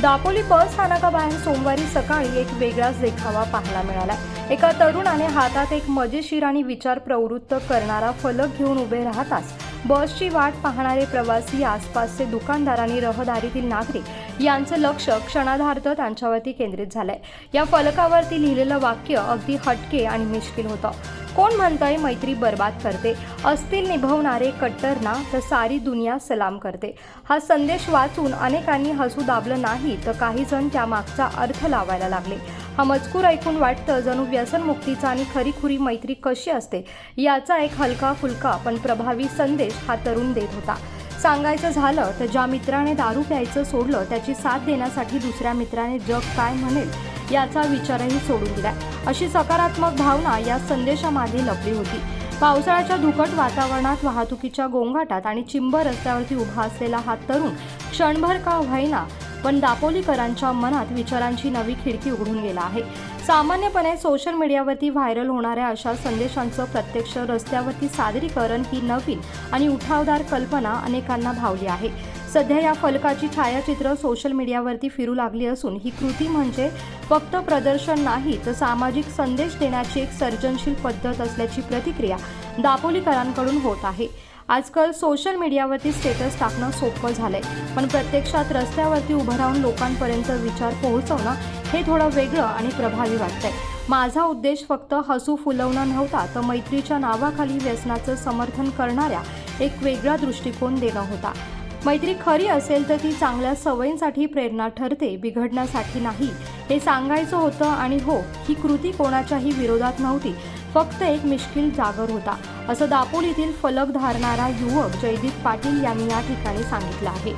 दापोली बस स्थानकाबाहेर सोमवारी सकाळी एक वेगळाच देखावा पाहायला मिळाला. एका तरुणाने हातात एक मजेशीर आणि विचार प्रवृत्त करणारा फलक घेऊन उभे राहताच बसची वाट पाहणारे प्रवासी आसपासचे दुकानदार आणि रहदारीतील नागरिक यांचं लक्ष क्षणाधार्थ त्यांच्यावरती केंद्रित झालंय. या फलकावरती लिहिलेलं वाक्य अगदी हटके आणि मिश्किल होतं. कोण म्हणतंय मैत्री बर्बाद करते? असतील निभवणारे कट्टर ना तर सारी दुनिया सलाम करते. हा संदेश वाचून अनेकांनी हसू दाबलं नाही तर काही जण त्यामागचा अर्थ लावायला लागले. हा मजकूर ऐकून वाटतं जणू व्यसनमुक्तीचा आणि खरीखुरी मैत्री कशी असते? याचा एक हलका फुलका पण प्रभावी संदेश हा तरुण देत होता. सांगायचं झालं तर ज्या मित्राने दारू प्यायचं सोडलं त्याची साथ देण्यासाठी दुसऱ्या मित्राने जग काय म्हणेल याचा विचारही सोडून दिलाय. अशी सकारात्मक भावना या संदेशामागे लपली होती. पावसाळ्याच्या धुकट वातावरणात वाहतुकीच्या गोंगाटात आणि चिंब रस्त्यावरती उभा असलेला हा तरुण क्षणभर का व्हायना पण दापोलीकरांच्या मनात विचारांची नवी खिडकी उघडून गेला आहे. सामान्यपणे सोशल मीडियावरती व्हायरल होणाऱ्या अशा संदेशांचं प्रत्यक्ष रस्त्यावरती सादरीकरण ही नवीन आणि उठावदार कल्पना अनेकांना भावली आहे. सध्या या फलकाची छायाचित्र सोशल मीडियावरती फिरू लागली असून ही कृती म्हणजे फक्त प्रदर्शन नाही तर सामाजिक संदेश देण्याची एक सर्जनशील पद्धत असल्याची प्रतिक्रिया दापोलीकरांकडून होत आहे. आजकाल सोशल मीडियावरती स्टेटस टाकणं सोपं झालं आहे पण प्रत्यक्षात रस्त्यावरती उभं राहून लोकांपर्यंत विचार पोहोचवणं हे थोडं वेगळं आणि प्रभावी वाटतंय. माझा उद्देश फक्त हसू फुलवणं नव्हता तर मैत्रीच्या नावाखाली व्यसनाचं समर्थन करणाऱ्या एक वेगळा दृष्टिकोन देणं होता. मैत्री खरी असेल तर ती चांगल्या सवयींसाठी प्रेरणा ठरते बिघडण्यासाठी नाही. हे सांगायचं होतं आणि हो ही कृती कोणाच्याही विरोधात नव्हती. फक्त एक मिश्किल जागर होता. असं दापोलीतील फलक धारणारा युवक जयदीप पाटील यांनी या ठिकाणी सांगितलं आहे.